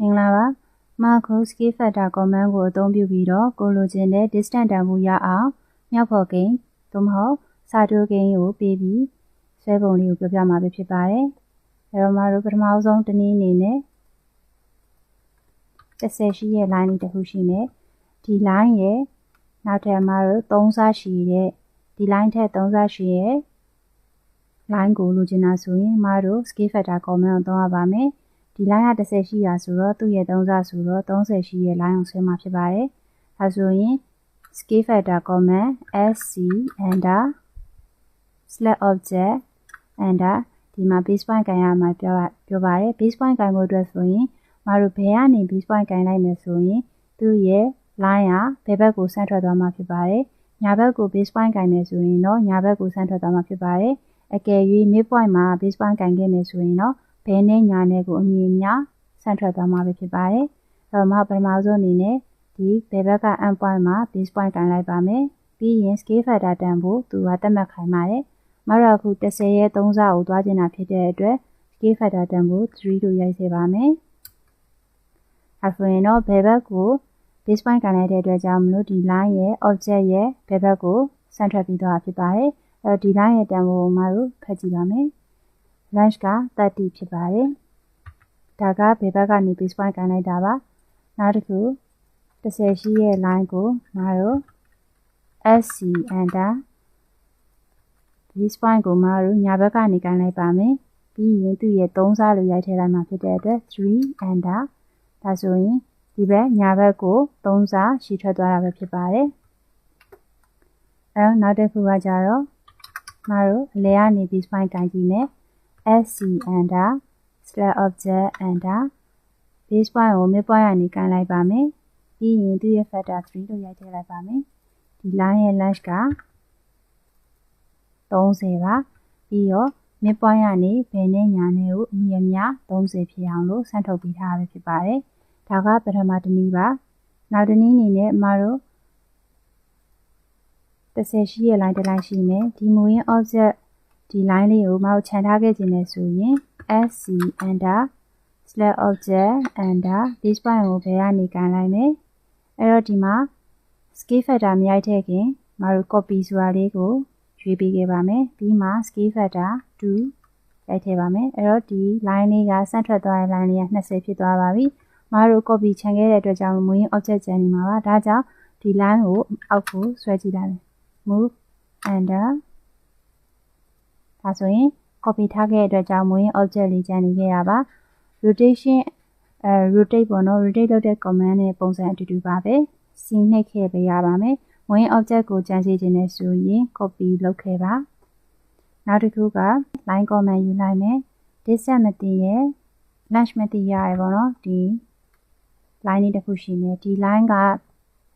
မင်္ဂလာပါမာခု scale factor command ကိုအသုံးပြုပြီးတော့ကိုလိုချင်တဲ့ distance တန်ဖိုးရအောင်မြောက်ဖော်ကိန်းသို့မဟုတ်စာတိုးကိန်းကိုပေးပြီးဆွဲပုံလေးကိုပြောပြမှာပဲဖြစ်ပါတယ်အဲတော့မတို့ပထမဆုံးတနည်းအနေနဲ့30ရှိရဲ့ line လေးတစ်ခုရှိမယ်ဒီ line ရဲ့နောက်ထပ်မတို့3စားရှိတဲ့ဒီ line ထက်3စားရှိရဲ့ line ကိုလိုချင်တာဆိုရင်မတို့ scale factor command ကိုသုံးရပါမယ် ဒီ line က30ရှိရာဆိုတော့သူ့ရဲ့3ဆဆိုတော့30ရှိရဲ့ line အောင်ဆွဲမှာဖြစ်ပါတယ်။ဒါဆိုရင် scale factor command sc enter select object enter ဒီမှာ base point ကန်ရမှာပြောပြောပါတယ် base point ကန်ဖို့အတွက်ဆိုရင်မတို့ဘယ်ကနေ base point ကန်လိုက်မယ်ဆိုရင်သူ့ရဲ့ line ကဘယ်ဘက်ကိုဆန့်ထွက်သွားမှာဖြစ်ပါတယ်။ညာဘက်ကို base point ကန်မယ်ဆိုရင်တော့ညာဘက်ကိုဆန့်ထွက်သွားမှာဖြစ်ပါတယ်။အကယ်၍ mid point မှာ base point ကန်ခဲ့မယ်ဆိုရင်တော့ ဘဲနဲ့ညာနဲ့ကိုအမြင်များဆန့်ထွက်သွားမှာပဲဖြစ်ပါတယ်။အဲ့တော့မှပထမဆုံးအနေနဲ့ဒီဘယ်ဘက်က end point မှာ base point ကန်လိုက်ပါမယ်။ပြီးရင် scale factor တန်ဖို့သူကသတ်မှတ်ခိုင်းပါတယ်။မရအခု30ရဲ့3ဆကိုသွားကျင်တာဖြစ်တဲ့အတွက် scale factor တန်ဖို့3လို့ရိုက်စေပါမယ်။အဲဆိုရင်တော့ဘယ်ဘက်ကို base point ကန်လိုက်တဲ့အတွက်ကြောင့်မလို့ဒီ line ရဲ့ object ရဲ့ဘယ်ဘက်ကိုဆန့်ထွက်ပြီးသွားဖြစ်ပါတယ်။အဲဒီ line ရဲ့တန်ဖိုးကိုမတို့ဖတ်ကြည့်ပါမယ်။ lunch က30ဖြစ်ပါတယ်။ဒါကဘယ်ဘက်ကနေ base point ကန်လိုက်တာပါ။နောက်တစ်ခု30ရှိရဲ့ line ကိုငါတို့ SC enter base point ကိုငါတို့ညာဘက်ကနေကန်လိုက်ပါမယ်။ပြီးရင်သူ့ရဲ့3စားလို့ရိုက်ထည့်လိုက်မှာဖြစ်တဲ့အတွက်3 enter ဒါဆိုရင်ဒီဘက်ညာဘက်ကို3စားရှည်ထွက်သွားတာပဲဖြစ်ပါတယ်။အဲနောက်တစ်ခုကကြတော့ငါတို့အလဲကနေ base point ကန်ကြည့်မယ်။ sc enter slash object enter base point ကို mid point ကနေကန်လိုက်ပါမယ်ပြီးရင်သူ့ရဲ့ factor 3လို့ရိုက်ထည့်လိုက်ပါမယ်ဒီ line ရဲ့ length က30ပါပြီးတော့ mid point ကနေဘယ်နဲ့ညာနဲ့ကိုအမြင်များ30ဖြစ်အောင်လို့ဆန့်ထုတ်ပေးထားပဲဖြစ်ပါတယ်ဒါကပထမတစ်နည်းပါနောက်တစ်နည်းအနေနဲ့အမတို့30ရှိရဲ့ line တစ် line ရှိမယ်ဒီမူရင်း object ဒီ line လေးကိုမဟုတ်ခြံထားခဲ့ခြင်းနဲ့ဆိုရင် sc enter slash object enter this point ကိုဘယ်ကနေကန်လိုက်မယ်အဲ့တော့ဒီမှာ scale factor မရိုက်ထည့်ခင်မတို့ copy ဆိုတာလေးကိုရွေးပေးခဲ့ပါမယ်ပြီးမှ scale factor 2ရိုက်ထည့်ပါမယ်အဲ့တော့ဒီ line လေးကဆန့်ထွက်သွားတဲ့ line လေးက20ဖြစ်သွားပါပြီမတို့ copy ခြံခဲ့တဲ့အတွက်ကြောင့်မူရင်း object ကျန်နေမှာပါဒါကြောင့်ဒီ line ကိုအောက်ကိုဆွဲကြည့်လိုက်မယ် move enter ဒါဆိုရင် copy ထားခဲ့တဲ့အတွက်ကြောင့်မူရင်း object လေးကျန်နေခဲ့တာပါ rotation အဲ rotate ပေါ့နော် rotate လုပ်တဲ့ command နဲ့ပုံစံအတူတူပါပဲစီနှိပ်ခဲ့ပေးရပါမယ်မူရင်း object ကိုကျန်စေခြင်းနဲ့ဆိုရင် copy လုပ်ခဲ့ပါနောက်တစ်ခုက line command ယူလိုက်မယ် distance မသိရဲ့ lunch မသိရရပေါ့နော်ဒီ line လေးတစ်ခုရှိမယ်ဒီ line က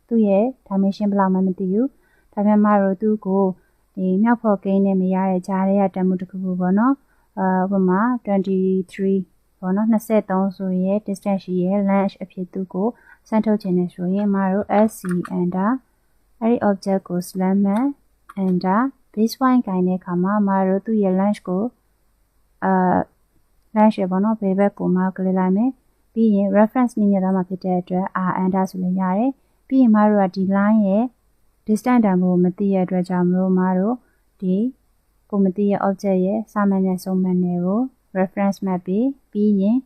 သူ့ရဲ့ dimension ဘယ်လောက်မှမသိဘူးဒါပေမဲ့မတို့သူ့ကို ဒီမြောက်ဖော်ကိန်းနဲ့မရတဲ့ကြားထဲကတန်မှုတစ်ခုခုပေါ့နော်အာဥပမာ23ပေါ့နော်23ဆိုရင် distance ရှိရဲ့ lunch အဖြစ်သူကိုစမ်းထုတ်ခြင်းနဲ့ဆိုရင်မတို့ sc enter အဲ့ဒီ object ကို slam enter base point ကိုင်းတဲ့အခါမှာမတို့သူ့ရဲ့ lunch ကိုအာ lunch ရပေါ့နော်ဘယ်ဘက်ကိုမှကလေးလိုက်မယ်ပြီးရင် reference နည်းနဲ့တော့မှဖြစ်တဲ့အတွက် r enter ဆိုလို့ရတယ်ပြီးရင်မတို့ကဒီ line ရဲ့ distance တန်ဖိုးမသိရတဲ့အတွက်ကြောင့်မလို့မတို့ဒီကိုမသိရ object ရဲ့စာမှန်တဲ့ဆုံးမှန်တွေကို reference map ပြီးပြီးရင်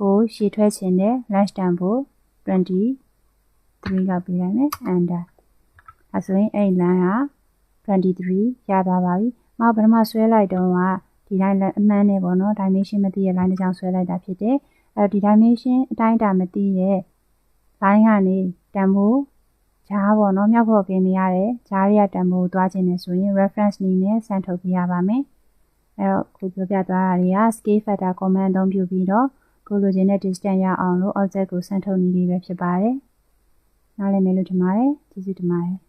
ကိုရှည်ထွက်ခြင်းနဲ့ lunch တန်ဖိုး23လောက်ပေးရမယ် enter အဲဆိုရင်အဲ့ line ဟာ23ရသွားပါပြီ။မပထမဆွဲလိုက်တော့ကဒီ line အမှန်နဲ့ပေါ့နော် dimension မသိတဲ့ line တစ်ကြောင်ဆွဲလိုက်တာဖြစ်တယ်။အဲဒီ dimension အတိုင်းအတာမသိတဲ့ line ကနေတန်ဖိုး ဂျားပေါ့နော်မြောက်ဖို့ကင်းမရတဲ့ဂျားရတန်ဖိုးသွားခြင်းနဲ့ဆိုရင် reference နည်းနဲ့စမ်းထုတ်ပြရပါမယ်။အဲတော့ကိုပြောပြသွားတာတွေက scale factor command သုံးပြုပြီးတော့ကိုလိုချင်တဲ့ distance ရအောင်လို့ object ကိုစမ်းထုတ်နည်းလေးပဲဖြစ်ပါတယ်။နားလည်မယ်လို့ထင်ပါတယ်။ကျေးဇူးတင်ပါတယ်။